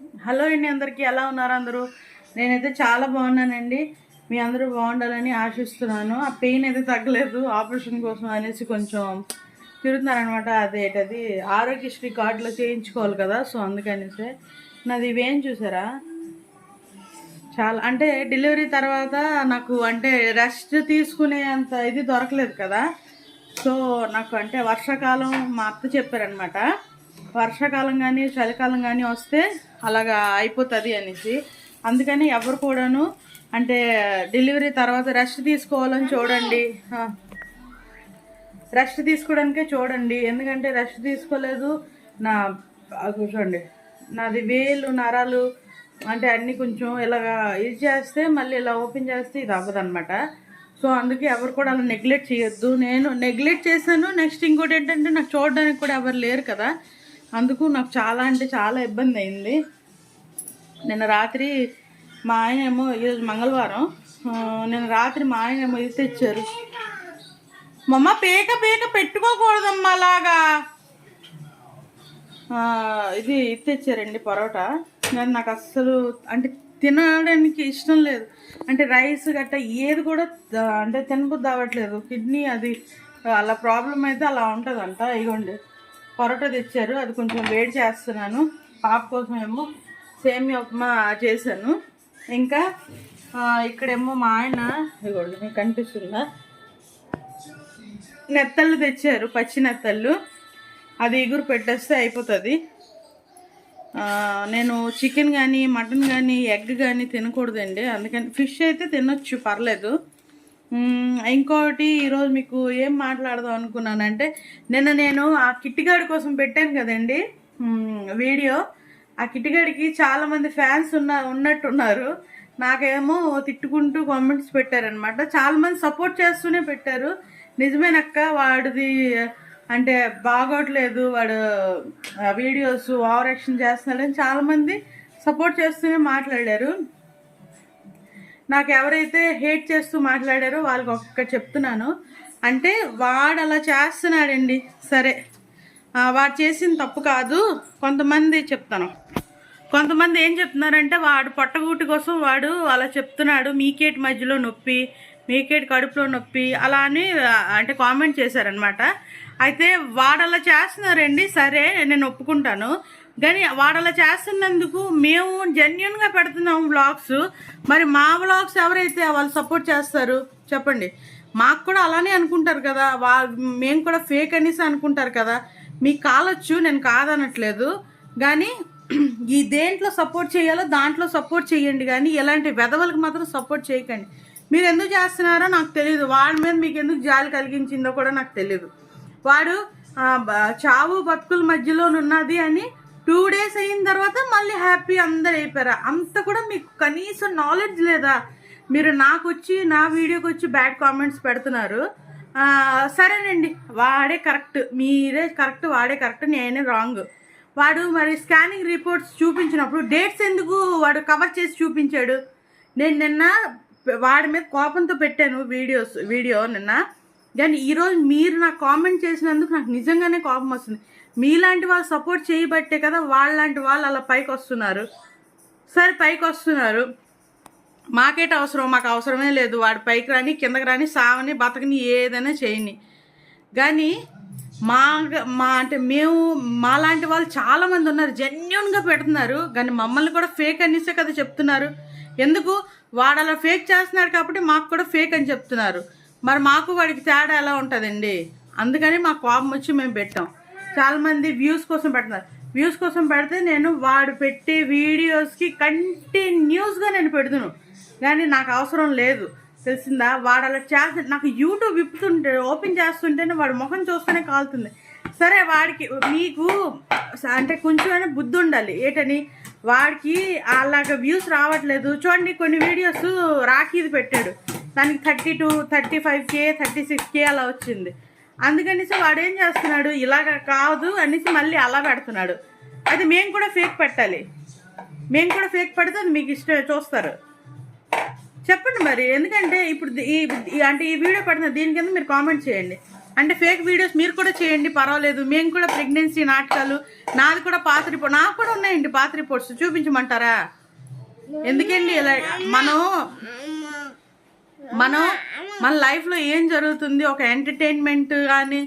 Hello అండి అందరికీ ఎలా ఉన్నారు అందరూ? నేనైతే చాలా బాగున్నానండి. మీ అందరూ బాగుండాలని ఆశిస్తున్నాను. ఆ పెయిన్ అయితే తగ్గలేదు ఆపరేషన్ కోసం అనేసి కొంచెం తిరుగుతున్నారనమాట అదేటది ఆరోగ్యశ్రీ కార్డులో చేయించుకోవాలి కదా సో అందుకనేసి. నాది ఇవేం చూసారా? చాలా అంటే డెలివరీ తర్వాత నాకు అంటే రెస్ట్ తీసుకునే అంత ఇది దొరకలేదు కదా. సో నాకు అంటే వర్షాకాలం మా అత్త చెప్పారనమాట వర్షాకాలం కానీ చలికాలం కానీ వస్తే అలాగా అయిపోతుంది అనేసి. అందుకని ఎవరు కూడాను అంటే డెలివరీ తర్వాత రెస్ట్ తీసుకోవాలని చూడండి. రెస్ట్ తీసుకోవడానికే చూడండి. ఎందుకంటే రెస్ట్ తీసుకోలేదు. నా కూర్చోండి నాది వేలు నరాలు అంటే అన్నీ కొంచెం ఇలాగా ఇది చేస్తే మళ్ళీ ఇలా ఓపెన్ చేస్తే ఇది అవ్వదన్నమాట. సో అందుకే ఎవరు కూడా అలా నెగ్లెక్ట్ చేయొద్దు. నేను నెగ్లెక్ట్ చేశాను. నెక్స్ట్ ఇంకోటి ఏంటంటే నాకు చూడడానికి కూడా ఎవరు లేరు కదా. అందుకు నాకు చాలా అంటే చాలా ఇబ్బంది అయింది. నిన్న రాత్రి మా ఆయన ఏమో ఈరోజు మంగళవారం నిన్న రాత్రి మా ఆయన ఏమో ఇది తెచ్చారు. మమ్మ పేక పేక పెట్టుకోకూడదమ్మా అలాగా ఇది ఇది తెచ్చారండి పరోటా. నేను నాకు అస్సలు అంటే తినడానికి ఇష్టం లేదు. అంటే రైస్ గట్ట ఏది కూడా అంటే తినబుద్ధి అవ్వట్లేదు. కిడ్నీ అది అలా ప్రాబ్లం అయితే అలా ఉంటుందంట ఇగోండి. పరోటా తెచ్చారు. అది కొంచెం వేడి చేస్తున్నాను. పాప కోసం ఏమో సేమియా ఉప్మా చేశాను. ఇంకా ఇక్కడేమో మా ఆయన ఇగోండి మీకు కనిపిస్తుందా? నెత్తళ్ళు తెచ్చారు పచ్చి నెత్తళ్ళు. అది ఎగురు పెట్టేస్తే అయిపోతుంది. నేను చికెన్ కానీ మటన్ కానీ ఎగ్ కానీ తినకూడదండి. అందుకని ఫిష్ అయితే తినొచ్చు పర్లేదు. ఇంకోటి ఈరోజు మీకు ఏం మాట్లాడదాం అనుకున్నానంటే నిన్న నేను ఆ కిట్టిగాడి కోసం పెట్టాను కదండి వీడియో. ఆ కిట్టిగాడికి చాలామంది ఫ్యాన్స్ ఉన్న ఉన్నట్టున్నారు. నాకేమో తిట్టుకుంటూ కామెంట్స్ పెట్టారనమాట చాలామంది సపోర్ట్ చేస్తూనే పెట్టారు. నిజమేనక్క వాడిది అంటే బాగోట్లేదు వాడు వీడియోస్ ఓవర్ యాక్షన్ చేస్తున్నాడని చాలామంది సపోర్ట్ చేస్తూనే మాట్లాడారు. నాకు ఎవరైతే హేట్ చేస్తూ మాట్లాడారో వాళ్ళకి ఒక్క చెప్తున్నాను. అంటే వాడు అలా చేస్తున్నాడండి. సరే. వాడు చేసిన తప్పు కాదు. కొంతమంది చెప్తాను. కొంతమంది ఏం చెప్తున్నారంటే వాడు పొట్టగూటి కోసం వాడు అలా చెప్తున్నాడు. మీకేటి మధ్యలో నొప్పి మీకేటి కడుపులో నొప్పి అలా అని అంటే కామెంట్ చేశారనమాట అయితే వాడు అలా చేస్తున్నారండి. సరే నేను ఒప్పుకుంటాను. కానీ వాడు అలా చేస్తున్నందుకు మేము జెన్యున్గా పెడుతున్నాం వ్లాగ్స్ మరి మా వ్లాగ్స్ ఎవరైతే వాళ్ళు సపోర్ట్ చేస్తారు? చెప్పండి. మాకు కూడా అలానే అనుకుంటారు కదా. వా మేము కూడా ఫేక్ అనేసి అనుకుంటారు కదా. మీకు కాలొచ్చు నేను కాదనట్లేదు. కానీ ఈ దేంట్లో సపోర్ట్ చేయాలో దాంట్లో సపోర్ట్ చేయండి కానీ ఇలాంటి వెధవలకు మాత్రం సపోర్ట్ చేయకండి. మీరు ఎందుకు చేస్తున్నారో నాకు తెలియదు వాడి మీద మీకు ఎందుకు జాలి కలిగించిందో కూడా నాకు తెలియదు వాడు చావు బతుకుల మధ్యలో ఉన్నది అని టూ డేస్ అయిన తర్వాత మళ్ళీ హ్యాపీ అందరు అయిపోయారు? అంత కూడా మీకు కనీసం నాలెడ్జ్ లేదా? మీరు నాకు వచ్చి నా వీడియోకి వచ్చి బ్యాడ్ కామెంట్స్ పెడుతున్నారు సరేనండి వాడే కరెక్ట్ మీరే కరెక్ట్ వాడే కరెక్ట్ నేనే రాంగ్ వాడు మరి స్కానింగ్ రిపోర్ట్స్ చూపించినప్పుడు డేట్స్ ఎందుకు వాడు కవర్ చేసి చూపించాడు? నేను నిన్న వాడి మీద కోపంతో పెట్టాను వీడియోస్ వీడియో నిన్న. కానీ ఈరోజు మీరు నాకు కామెంట్ చేసినందుకు నాకు నిజంగానే కోపం వస్తుంది. మీలాంటి వాళ్ళు సపోర్ట్ చేయబట్టే కదా వాళ్ళలాంటి వాళ్ళు అలా పైకి వస్తున్నారు. సరే పైకి వస్తున్నారు. మాకేట అవసరం మాకు అవసరమే లేదు. వాడి పైకి రాని కిందకి రాని సావని బతకని ఏదైనా చేయని కానీ మా మా అంటే మేము మాలాంటి వాళ్ళు చాలామంది ఉన్నారు జెన్యున్గా పెడుతున్నారు. కానీ మమ్మల్ని కూడా ఫేక్ అనేసే కదా చెప్తున్నారు. ఎందుకు? వాడు అలా ఫేక్ చేస్తున్నాడు కాబట్టి మాకు కూడా ఫేక్ అని చెప్తున్నారు. మరి మాకు వాడికి తేడా ఎలా ఉంటుందండి? అందుకని మా కోపం వచ్చి మేము పెట్టాం. చాలా మంది వ్యూస్ కోసం పెడుతున్నారు. వ్యూస్ కోసం పెడితే నేను వాడు పెట్టే వీడియోస్కి కంటిన్యూస్గా నేను పెడుతును. కానీ నాకు అవసరం లేదు. తెలిసిందా? వాడు అలా చేస్తే నాకు యూట్యూబ్ విప్పుతుంటే ఓపెన్ చేస్తుంటేనే వాడు ముఖం చూస్తేనే కాలుతుంది. సరే వాడికి మీకు అంటే కొంచెమైనా బుద్ధి ఉండాలి. ఏంటని? వాడికి అలాగ వ్యూస్ రావట్లేదు. చూడండి కొన్ని వీడియోస్ రాఖీది పెట్టాడు. దానికి thirty two thirty five K thirty six K అలా వచ్చింది. అందుకనేసి వాడు ఏం చేస్తున్నాడు ఇలాగ కాదు అనేసి మళ్ళీ అలా పెడుతున్నాడు. అయితే మేము కూడా ఫేక్ పెట్టాలి. మేము కూడా ఫేక్ పెడితే అది మీకు ఇష్టం చూస్తారు. చెప్పండి మరి ఎందుకంటే ఇప్పుడు ఈ అంటే ఈ వీడియో పెడుతున్న దీని కింద మీరు కామెంట్ చేయండి. అంటే ఫేక్ వీడియోస్ మీరు కూడా చేయండి పర్వాలేదు. మేము కూడా ప్రెగ్నెన్సీ నాటకాలు నాది కూడా పాత రిపోర్ట్ నాకు కూడా ఉన్నాయండి పాత రిపోర్ట్స్ చూపించమంటారా? ఎందుకండి ఇలా మనం మనం మన లైఫ్లో ఏం జరుగుతుంది? ఒక ఎంటర్టైన్మెంట్ కానీ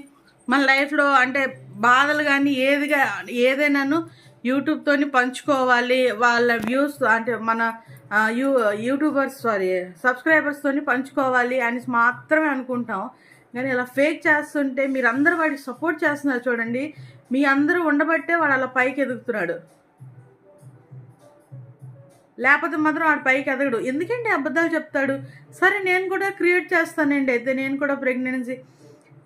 మన లైఫ్లో అంటే బాధలు కానీ ఏదిగా ఏదైనాను యూట్యూబ్తోని పంచుకోవాలి. వాళ్ళ వ్యూస్ అంటే మన యూ యూట్యూబర్స్ సారీ సబ్స్క్రైబర్స్తోని పంచుకోవాలి అని మాత్రమే అనుకుంటాం కానీ ఇలా ఫేక్ చేస్తుంటే మీరు అందరూ వాడికి సపోర్ట్ చేస్తున్నారు చూడండి. మీ అందరూ ఉండబట్టే వాడు అలా పైకి ఎదుగుతున్నాడు లేకపోతే మాత్రం వాడు పైకి ఎదగడు. ఎందుకండి అబద్ధాలు చెప్తాడు? సరే నేను కూడా క్రియేట్ చేస్తానండి. అయితే నేను కూడా ప్రెగ్నెన్సీ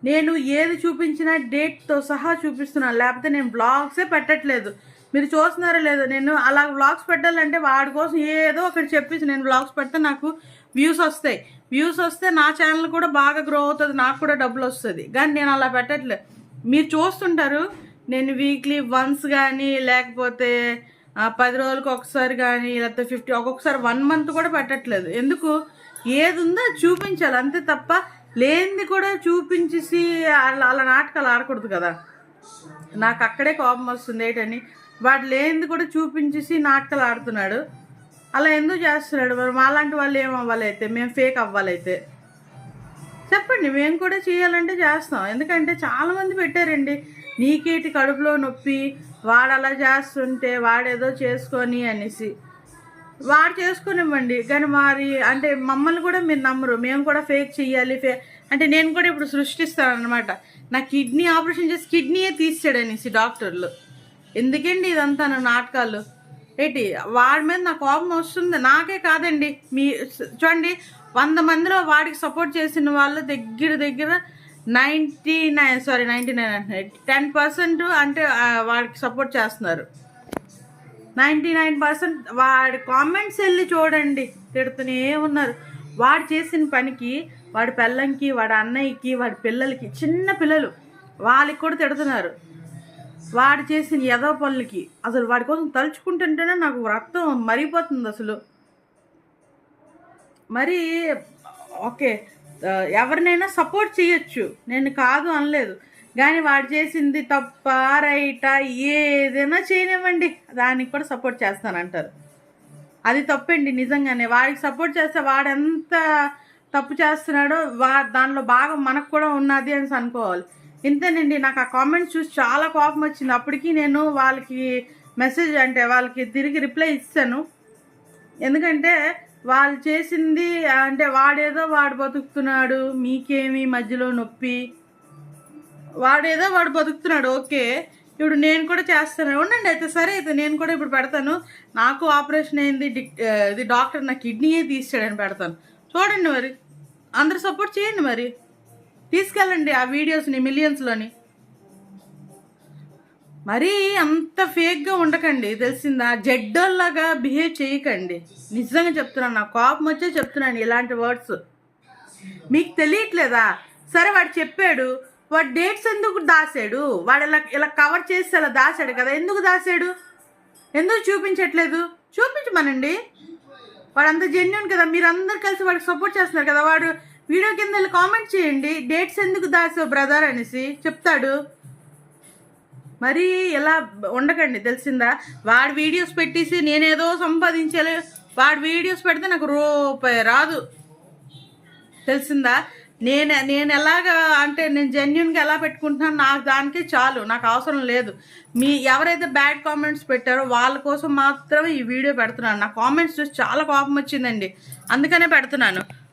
నేను ఏది చూపించినా డేట్తో సహా చూపిస్తున్నాను. లేకపోతే నేను బ్లాగ్సే పెట్టట్లేదు. మీరు చూస్తున్నారో లేదో నేను అలా వ్లాగ్స్ పెట్టాలంటే వాడి కోసం ఏదో ఒకటి చెప్పేసి నేను వ్లాగ్స్ పెడితే నాకు వ్యూస్ వస్తాయి. వ్యూస్ వస్తే నా ఛానల్ కూడా బాగా గ్రో అవుతుంది. నాకు కూడా డబ్బులు వస్తుంది. కానీ నేను అలా పెట్టట్లేదు మీరు చూస్తుంటారు. నేను వీక్లీ వన్స్ కానీ లేకపోతే పది రోజులకు ఒకసారి కానీ లేకపోతే ఫిఫ్టీ ఒక్కొక్కసారి వన్ మంత్ కూడా పెట్టట్లేదు. ఎందుకు? ఏది ఉందో చూపించాలి. అంతే తప్ప లేనిది కూడా చూపించేసి అలా అలా నాటకాలు ఆడకూడదు కదా. నాకు అక్కడే కోపం వస్తుంది ఏంటని. వాడు లేనిది కూడా చూపించేసి నాటకాలు ఆడుతున్నాడు. అలా ఎందుకు చేస్తున్నాడు? మరి మాలాంటి వాళ్ళు ఏం అవ్వాలైతే మేము ఫేక్ అవ్వాలైతే చెప్పండి. మేము కూడా చేయాలంటే చేస్తాం. ఎందుకంటే చాలామంది పెట్టారండి. నీకేటి కడుపులో నొప్పి వాడు అలా చేస్తుంటే వాడేదో చేసుకొని అనేసి. వాడు చేసుకునివ్వండి. కానీ మరి అంటే మమ్మల్ని కూడా మీరు నమ్మరు. మేము కూడా ఫేక్ చెయ్యాలి ఫే అంటే నేను కూడా ఇప్పుడు సృష్టిస్తాను అనమాట నా కిడ్నీ ఆపరేషన్ చేసి కిడ్నీయే తీసాడు అనేసి డాక్టర్లు. ఎందుకండి ఇదంతా నా నాటకాలు? ఏంటి? వాడి మీద నా కోపం వస్తుంది. నాకే కాదండి. మీ చూడండి వంద మందిలో వాడికి సపోర్ట్ చేసిన వాళ్ళు దగ్గర దగ్గర ninety nine sorry ninety nine అంటే టెన్ పర్సెంట్ అంటే వాడికి సపోర్ట్ చేస్తున్నారు. నైంటీ నైన్ పర్సెంట్ వాడి కామెంట్స్ వెళ్ళి చూడండి తిడుతూనే ఉన్నారు. వాడు చేసిన పనికి వాడి పిల్లంకి వాడి అన్నయ్యకి వాడి పిల్లలకి చిన్న పిల్లలు వాళ్ళకి కూడా తిడుతున్నారు. వాడు చేసిన ఎదవ పనులకి అసలు వాడి కోసం తలుచుకుంటుంటేనే నాకు రక్తం మరిగిపోతుంది అసలు. మరి ఓకే ఎవరినైనా సపోర్ట్ చేయొచ్చు. నేను కాదు అనలేదు. కానీ వాడు చేసింది తప్ప రైటా ఏదైనా చేయనివ్వండి. దానికి కూడా సపోర్ట్ చేస్తానంటారు అది తప్పండి నిజంగానే. వాడికి సపోర్ట్ చేస్తే వాడు ఎంత తప్పు చేస్తున్నాడో వా దానిలో భాగం మనకు కూడా ఉన్నది అని అనుకోవాలి. ఇంతేనండి నాకు ఆ కామెంట్స్ చూసి చాలా కోపం వచ్చింది. అప్పటికి నేను వాళ్ళకి మెసేజ్ అంటే వాళ్ళకి తిరిగి రిప్లై ఇస్తాను. ఎందుకంటే వాళ్ళు చేసింది అంటే వాడేదో వాడు బతుకుతున్నాడు మీకేమి మధ్యలో నొప్పి. వాడేదో వాడు బతుకుతున్నాడు ఓకే. ఇప్పుడు నేను కూడా చేస్తాను. ఉండండి అయితే సరే అయితే నేను కూడా ఇప్పుడు పెడతాను. నాకు ఆపరేషన్ అయింది ఇది డాక్టర్ నా కిడ్నీయే తీసాడని పెడతాను. చూడండి మరి. అందరు సపోర్ట్ చేయండి మరి. తీసుకెళ్ళండి ఆ వీడియోస్ని మిలియన్స్లోని మరీ అంత ఫేక్గా ఉండకండి. తెలిసిందా? జడ్డోల్లాగా బిహేవ్ చేయకండి. నిజంగా చెప్తున్నాను నాకు కోపం వచ్చే చెప్తున్నాను ఇలాంటి వర్డ్స్. మీకు తెలియట్లేదా? సరే వాడు చెప్పాడు వాడు డేట్స్ ఎందుకు దాసాడు? వాడు ఇలా ఇలా కవర్ చేసి అలా దాసాడు కదా ఎందుకు దాసాడు? ఎందుకు చూపించట్లేదు? చూపించమనండి. వాడు అంత జెన్యున్ కదా మీరందరూ కలిసి వాడికి సపోర్ట్ చేస్తున్నారు కదా వాడు వీడియో కింద కామెంట్ చేయండి డేట్స్ ఎందుకు దాసావు బ్రదర్ అనేసి చెప్తాడు. మరి ఇలా ఉండకండి తెలిసిందా? వాడి వీడియోస్ పెట్టేసి నేనేదో సంపాదించలే వాడి వీడియోస్ పెడితే నాకు రూపాయి రాదు. తెలిసిందా? నేను నేను ఎలాగా అంటే నేను జెన్యున్గా ఎలా పెట్టుకుంటున్నాను నాకు దానికి చాలు నాకు అవసరం లేదు. మీ ఎవరైతే బ్యాడ్ కామెంట్స్ పెట్టారో వాళ్ళ కోసం మాత్రమే ఈ వీడియో పెడుతున్నాను. నా కామెంట్స్ చూసి చాలా కోపం వచ్చిందండి. అందుకనే పెడుతున్నాను.